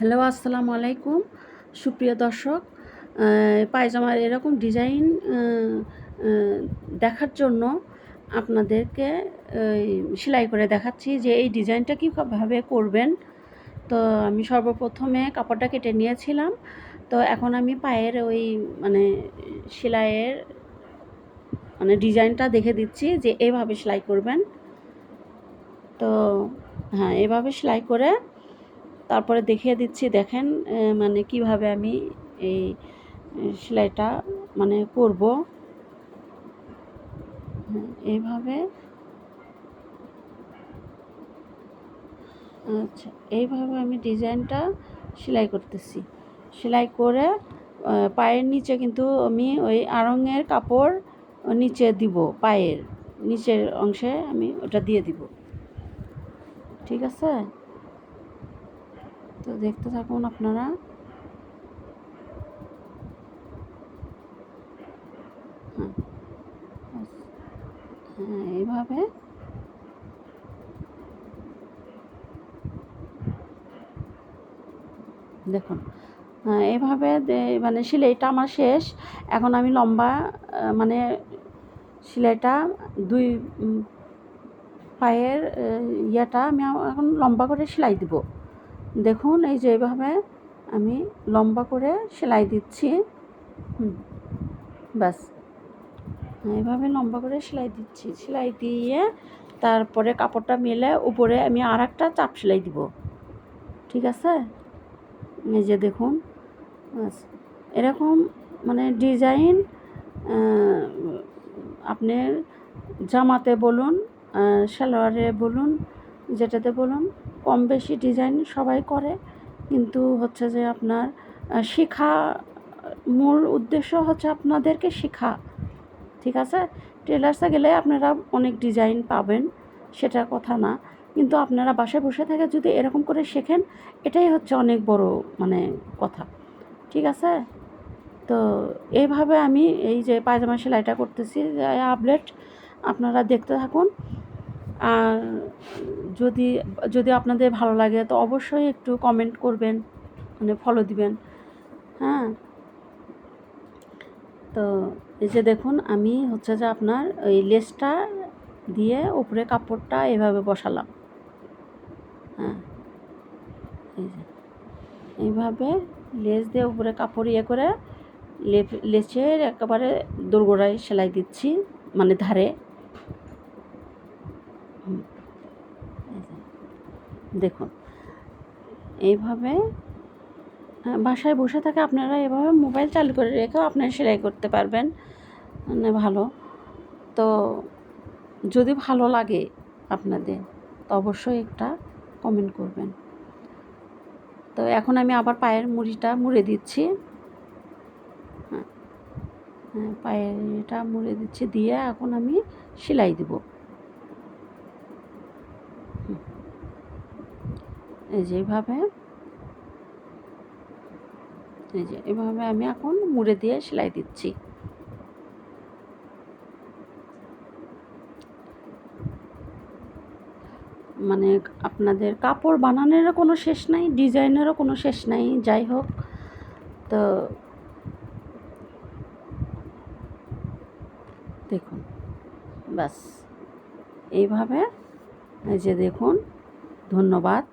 Hello, আসসালামু আলাইকুম। সুপ্রিয় দর্শক পায়জামার এরকম ডিজাইন দেখার জন্য আপনাদেরকে সেলাই করে দেখাচ্ছি যে এই ডিজাইনটা কীভাবে করবেন। তো আমি সর্বপ্রথমে কাপড়টা কেটে নিয়েছিলাম। তো এখন আমি পায়ের ওই মানে সেলাইয়ের মানে ডিজাইনটা দেখে দিচ্ছি যে এভাবে সেলাই করবেন। তো হ্যাঁ এভাবে সেলাই করে তারপরে দেখিয়ে দিচ্ছি, দেখেন মানে কীভাবে আমি এই সেলাইটা মানে করব। এইভাবে আচ্ছা এইভাবে আমি ডিজাইনটা সেলাই করতেছি। সেলাই করে পায়ের নিচে কিন্তু আমি ওই আড়ঙের কাপড় নিচে দিব, পায়ের নিচের অংশে আমি ওটা দিয়ে দিব। ঠিক আছে? তো দেখতে থাকুন আপনারা। হ্যাঁ এইভাবে। দেখুন হ্যাঁ, এভাবে মানে সেলাইটা আমার শেষ। এখন আমি লম্বা মানে সেলাইটা দুই পায়ের ইয়েটা আমি এখন লম্বা করে সেলাই দিব। দেখুন, এই যে এইভাবে আমি লম্বা করে সেলাই দিচ্ছি। হুম, ব্যাস। এইভাবে লম্বা করে সেলাই দিচ্ছি। সেলাই দিয়ে তারপরে কাপড়টা মেলে উপরে আমি আর একটা চাপ সেলাই দিব। ঠিক আছে? এই যে দেখুন এরকম মানে ডিজাইন আপনার জামাতে বলুন সালোয়ারে বলুন, যেটাতে বলুন কম বেশি ডিজাইন সবাই করে। কিন্তু হচ্ছে যে আপনার শেখা, মূল উদ্দেশ্য হচ্ছে আপনাদেরকে শেখা। ঠিক আছে? টেলার্সে গেলে আপনারা অনেক ডিজাইন পাবেন, সেটার কথা না। কিন্তু আপনারা বাসায় বসে থেকে যদি এরকম করে শেখেন, এটাই হচ্ছে অনেক বড় মানে কথা। ঠিক আছে? তো এইভাবে আমি এই যে পায়জামা সেলাইটা করতেছি আপডেট আপনারা দেখতে থাকুন। আর যদি যদি আপনাদের ভালো লাগে তো অবশ্যই একটু কমেন্ট করবেন মানে ফলো দিবেন হ্যাঁ? তো এই যে দেখুন, আমি হচ্ছে যে আপনার ওই লেসটা দিয়ে উপরে কাপড়টা এভাবে বসালাম হ্যাঁ? এই যে, এইভাবে লেস দিয়ে উপরে কাপড় ইয়ে করে লেচের একেবারে দোরগোড়ায় সেলাই দিচ্ছি মানে ধারে। দেখুন এইভাবে হ্যাঁ, বাসায় বসে থাকে আপনারা এভাবে মোবাইল চালু করে রেখেও আপনারা সেলাই করতে পারবেন। মানে ভালো। তো যদি ভালো লাগে আপনাদের তো অবশ্যই একটা কমেন্ট করবেন। তো এখন আমি আবার পায়ের মুড়িটা মুড়ে দিচ্ছি। হ্যাঁ হ্যাঁ পায়ের মুড়ে দিচ্ছি দিয়ে এখন আমি সেলাই দিব। এই যে এইভাবে এই যে এভাবে আমি এখন মুড়ে দিয়ে সেলাই দিচ্ছি। মানে আপনাদের কাপড় বানানোরও কোনো শেষ নাই, ডিজাইনেরও কোনো শেষ নাই, যাই হোক। তো দেখুন, ব্যাস। এইভাবে, এই যে দেখুন, ধন্যবাদ।